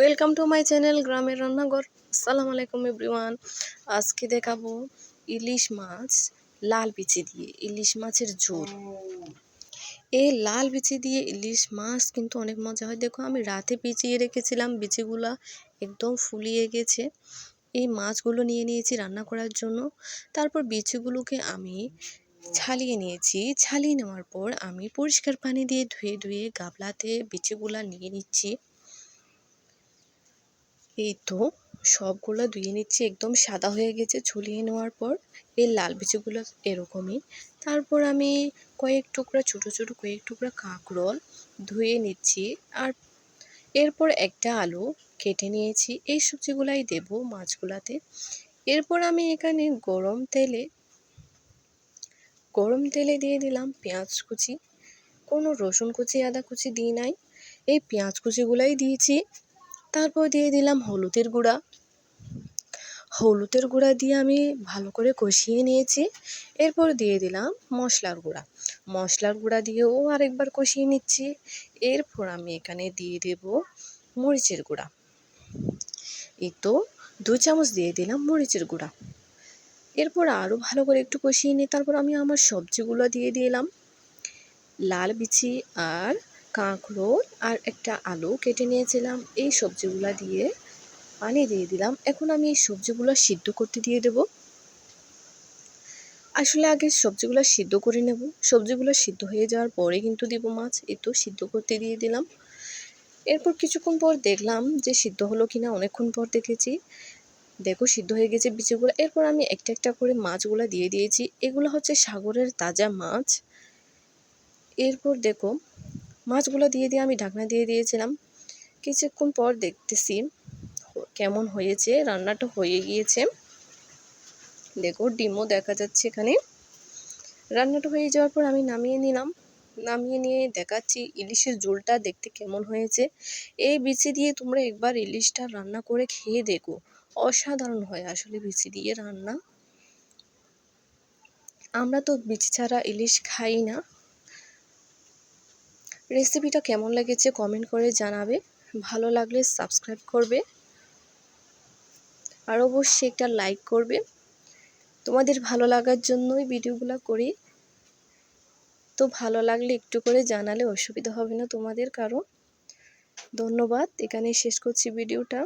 Welcome to my channel গ্রামের রান্নাঘর আসসালামু আলাইকুম এভরিওয়ান আজকে দেখাবো ইলিশ মাছ লাল বিচি দিয়ে, ইলিশ মাছের ঝোল। এই লাল বিচি দিয়ে ইলিশ মাছ কিন্তু অনেক মজা হয়। দেখো, আমি রাতে ভিজিয়ে রেখেছিলাম, বিচিগুলা একদম ফুলিয়ে গেছে। এই মাছগুলো নিয়ে নিয়েছি রান্না করার জন্য। তারপর বিচিগুলোকে আমি ছালিয়ে নিয়েছি। ছালিয়ে নেওয়ার পর আমি পরিষ্কার পানি দিয়ে ধুয়ে ধুয়ে গাবলাতে বিচিগুলা নিয়ে নিচ্ছি। এই তো সবগুলো ধুয়ে নিচ্ছি, একদম সাদা হয়ে গেছে ঝুলিয়ে নেওয়ার পর। এই লাল বিচিগুলো এরকমই। তারপর আমি কয়েক টুকরা, ছোট ছোট কয়েক টুকরা কাঁকরোল ধুয়ে নিচ্ছি। আর এরপর একটা আলু কেটে নিয়েছি। এই সবজিগুলাই দেব মাছগুলাতে। এরপর আমি এখানে গরম তেলে গরম তেলে দিয়ে দিলাম পেঁয়াজ কুচি। কোনো রসুন কুচি, আদা কুচি দিই নাই। এই পেঁয়াজ কুচিগুলাই দিয়েছি। তারপর দিয়ে দিলাম হলুদের গুঁড়া। হলুদের গুঁড়া দিয়ে আমি ভালো করে কষিয়ে নিয়েছি। এরপর দিয়ে দিলাম মশলার গুঁড়া। মশলার গুঁড়া দিয়েও আরেকবার কষিয়ে নিচ্ছি। এরপর আমি এখানে দিয়ে দেব মরিচের গুঁড়া। এই তো দু চামচ দিয়ে দিলাম মরিচের গুঁড়া। এরপর আরও ভালো করে একটু কষিয়ে নিই। তারপর আমি আমার সবজিগুলো দিয়ে দিলাম। লাল বিচি আর কাঁকরোল আর একটা আলু কেটে নিয়েছিলাম। এই সবজিগুলা দিয়ে পানি দিয়ে দিলাম। এখন আমি এই সবজিগুলো সিদ্ধ করতে দিয়ে দেব। আসলে আগে সবজিগুলো সিদ্ধ করে নেব। সবজিগুলো সিদ্ধ হয়ে যাওয়ার পরে কিন্তু দিব মাছ। এই তো সিদ্ধ করতে দিয়ে দিলাম। এরপর কিছুক্ষণ পর দেখলাম যে সিদ্ধ হলো কিনা, অনেকক্ষণ পর দেখেছি। দেখো, সিদ্ধ হয়ে গেছে বিচিগুলো এরপর আমি একটা একটা করে মাছগুলো দিয়ে দিয়েছি। এগুলো হচ্ছে সাগরের তাজা মাছ। এরপর দেখো মাছগুলো দিয়ে দিয়ে আমি ঢাকনা দিয়ে দিয়েছিলাম। কিছুক্ষণ পর দেখতেছি কেমন হয়েছে, রান্নাটা হয়ে গিয়েছে। দেখো, ডিমও দেখা যাচ্ছে এখানে। রান্নাটা হয়ে যাওয়ার পর আমি নামিয়ে নিলাম। নামিয়ে নিয়ে দেখাচ্ছি ইলিশের ঝোলটা দেখতে কেমন হয়েছে। এই বিচি দিয়ে তোমরা একবার ইলিশটা রান্না করে খেয়ে দেখো। অসাধারণ হয় আসলে বিচি দিয়ে রান্না। আমরা তো বিচি ছাড়া ইলিশ খাই না। রেসিপিটা কেমন লেগেছে কমেন্ট করে জানাবে। ভালো লাগলে সাবস্ক্রাইব করবে। আর অবশ্যই একটা লাইক করবে। তোমাদের ভালো লাগার জন্যই ভিডিওগুলো করি। তো ভালো লাগলে একটু করে জানালে অসুবিধা হবে না তোমাদের কারণ ধন্যবাদ। এখানে শেষ করছি ভিডিওটা।